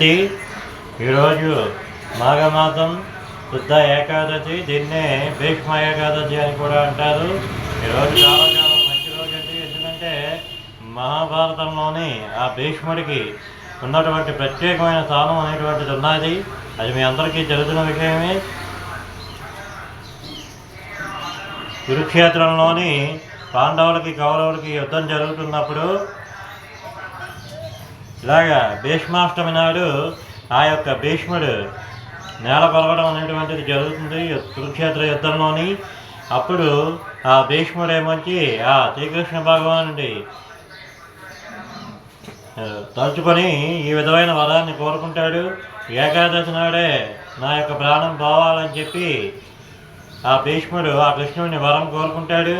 సతి ఈరోజు మాఘమాసం శుద్ధ ఏకాదశి దీన్నే భీష్మ ఏకాదశి అని కూడా అంటారు. ఈరోజు చాలా చాలా మంచి రోజు అండి ఎందుకంటే మహాభారతంలోని ఆ భీష్ముడికి ఉన్నటువంటి ప్రత్యేకమైన స్థానం అనేటువంటిది ఉన్నది. అది మీ అందరికీ తెలుసిన విషయమే. కురుక్షేత్రంలోని పాండవులకి కౌరవులకి యుద్ధం జరుగుతున్నప్పుడు ఇలాగా భీష్మాష్టమి నాడు ఆ యొక్క భీష్ముడు నేల కొలవడం అనేటువంటిది జరుగుతుంది కురుక్షేత్ర యుద్ధంలోని. అప్పుడు ఆ భీష్ముడు ఏమొచ్చి ఆ శ్రీకృష్ణ భగవానుడి తలుచుకొని ఈ విధమైన వరాన్ని కోరుకుంటాడు. ఏకాదశి నాడే నా యొక్క ప్రాణం పోవాలని చెప్పి ఆ భీష్ముడు ఆ కృష్ణుడిని వరం కోరుకుంటాడు.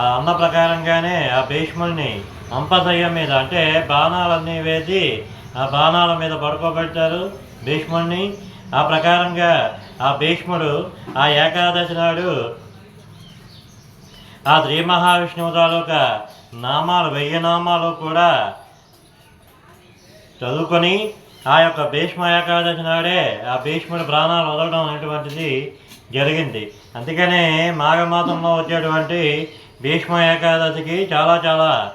ఆ అన్న ప్రకారంగానే ఆ భీష్ముడిని అంపదయ్య మీద. అంటే బాణాలన్నీ వేసి ఆ బాణాల మీద పడుకోబెట్టారు భీష్ముడిని ఆ ప్రకారంగా ఆ భీష్ముడు ఆ ఏకాదశి నాడు ఆ శ్రీ మహావిష్ణువు తాలూకా నామాలు వెయ్యి నామాలు కూడా చదువుకొని ఆ యొక్క భీష్మ ఏకాదశి నాడే ఆ భీష్ముడి ప్రాణాలు వదలడం అనేటువంటిది జరిగింది. అందుకనే మాఘమాసంలో వచ్చేటువంటి భీష్మ ఏకాదశికి చాలా చాలా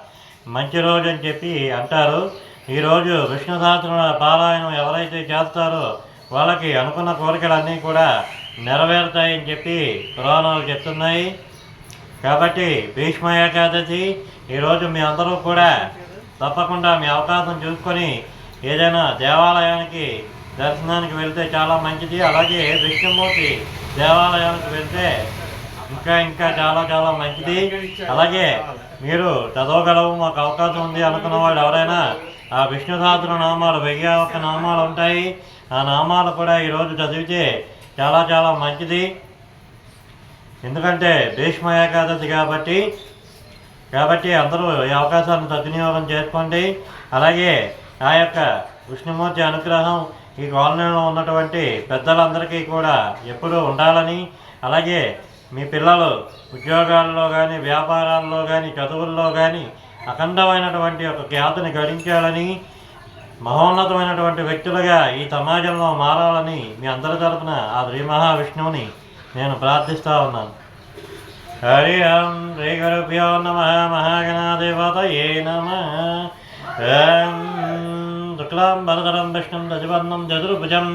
మంచి రోజు అని చెప్పి అంటారు. ఈరోజు విష్ణు సహస్రం పారాయణం ఎవరైతే చేస్తారో వాళ్ళకి అనుకున్న కోరికలన్నీ కూడా నెరవేరుతాయని చెప్పి పురాణాలు చెప్తున్నాయి. కాబట్టి భీష్మ ఏకాదశి ఈరోజు మీ అందరూ కూడా తప్పకుండా మీ అవకాశం చూసుకొని ఏదైనా దేవాలయానికి దర్శనానికి వెళ్తే చాలా మంచిది. అలాగే విష్ణుమూర్తి దేవాలయానికి వెళ్తే ఇంకా ఇంకా చాలా చాలా మంచిది. అలాగే మీరు చదవగలవు మాకు అవకాశం ఉంది అనుకున్న వాళ్ళు ఎవరైనా ఆ విష్ణు సహస్ర నామాలు వెయ్యి ఒక్క నామాలు ఉంటాయి. ఆ నామాలు కూడా ఈరోజు చదివితే చాలా చాలా మంచిది. ఎందుకంటే భీష్మ ఏకాదశి కాబట్టి కాబట్టి అందరూ ఈ అవకాశాన్ని సద్వినియోగం చేసుకోండి. అలాగే ఆ యొక్క విష్ణుమూర్తి అనుగ్రహం ఈ కాలనీలో ఉన్నటువంటి పెద్దలందరికీ కూడా ఎప్పుడూ ఉండాలని అలాగే మీ పిల్లలు ఉద్యోగాల్లో కానీ వ్యాపారాల్లో కానీ చదువుల్లో కానీ అఖండమైనటువంటి ఒక ఖ్యాతిని గడించాలని మహోన్నతమైనటువంటి వ్యక్తులుగా ఈ సమాజంలో మారాలని మీ అందరి తరపున ఆ శ్రీ మహావిష్ణువుని నేను ప్రార్థిస్తా ఉన్నాను. హరి ఓం శ్రీ గురుభ్యో నమ మహాగణాధిపతయే నమ. శుక్లాం భరతరం విష్ణుం దశవర్ణం చతుర్భుజం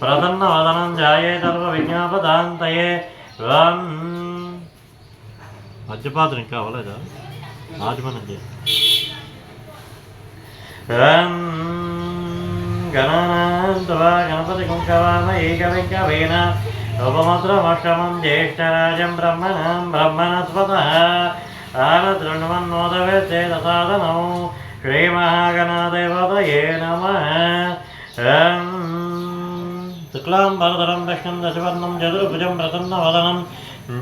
ప్రసన్న వదనం జాయే సర్వ విజ్ఞాపదాంతయే మధ్యపాత్ర ఇంకా అవ్వలేదా? ఆజమనం చేయి. ఓం గణానాంతవా గణపతి కుంకవామ ఏకవింకవేన జ్యేష్ఠరాజం బ్రహ్మణం బ్రహ్మణస్పత. ఆనదృణమన్నోదవేతే దసాదనం శ్రీమహాగణాదేవతయే నమ. ఓం శుక్లాం వరదరం విష్ణుం దశవర్ణం చతుర్భుజం ప్రసన్నవదనం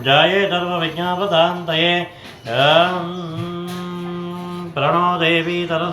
జాయే సర్వవిజ్ఞాపదాంతయే ఓం ప్రణో తర